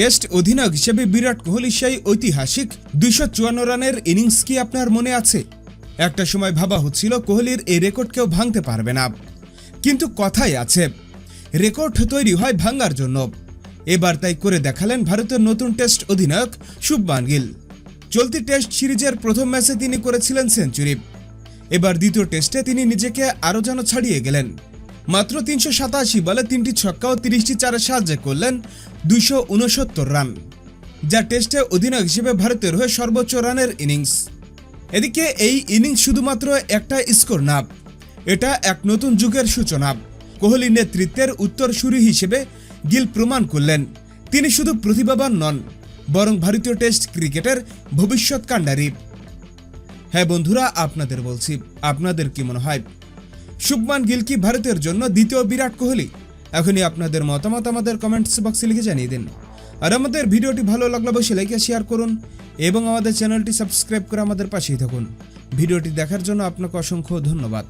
Test অধিনায়ক হিসেবে বিরাট কোহলির সেই ঐতিহাসিক দুইশো চুয়ান্ন রানের ইনিংস কি আপনার মনে আছে? একটা সময় ভাবা হচ্ছিল কোহলির এই রেকর্ড কেউ ভাঙতে পারবে না। কিন্তু কথাই আছে, রেকর্ড তৈরি হয় ভাঙার জন্য। এবার তাই করে দেখালেন ভারতের নতুন টেস্ট অধিনায়ক শুভমান গিল। চলতি টেস্ট সিরিজের প্রথম ম্যাচে তিনি করেছিলেন সেঞ্চুরি। এবার দ্বিতীয় টেস্টে তিনি নিজেকে আরও যেন ছাড়িয়ে গেলেন। মাত্র তিনশো সাতাশি বলে তিনটি ছক্কা ও তিরিশটি চারের সাহায্য করলেন দুইশো উনসত্তর রান, যা টেস্টে অধিনায়ক হিসেবে ভারতের হয়ে সর্বোচ্চ রানের ইনিংস। এদিকে এই ইনিংস শুধুমাত্র একটা স্কোর না, এটা এক নতুন যুগের সূচনা। কোহলি নেতৃত্বের উত্তরসূরি হিসেবে গিল প্রমাণ করলেন, তিনি শুধু প্রতিভাবান নন, বরং ভারতীয় টেস্ট ক্রিকেটের ভবিষ্যৎ কাণ্ডারি। হ্যাঁ বন্ধুরা, আপনাদের বলছি, আপনাদের কি মনে হয় শুভমান গিল কি ভারতের জন্য দ্বিতীয় বিরাট কোহলি? এখনই আপনাদের মতামত আমাদের কমেন্টস বক্সে লিখে জানিয়ে দিন। আর আমাদের ভিডিওটি ভালো লাগলে অবশ্যই লাইকে শেয়ার করুন এবং আমাদের চ্যানেলটি সাবস্ক্রাইব করে আমাদের পাশেই থাকুন। ভিডিওটি দেখার জন্য আপনাকে অসংখ্য ধন্যবাদ।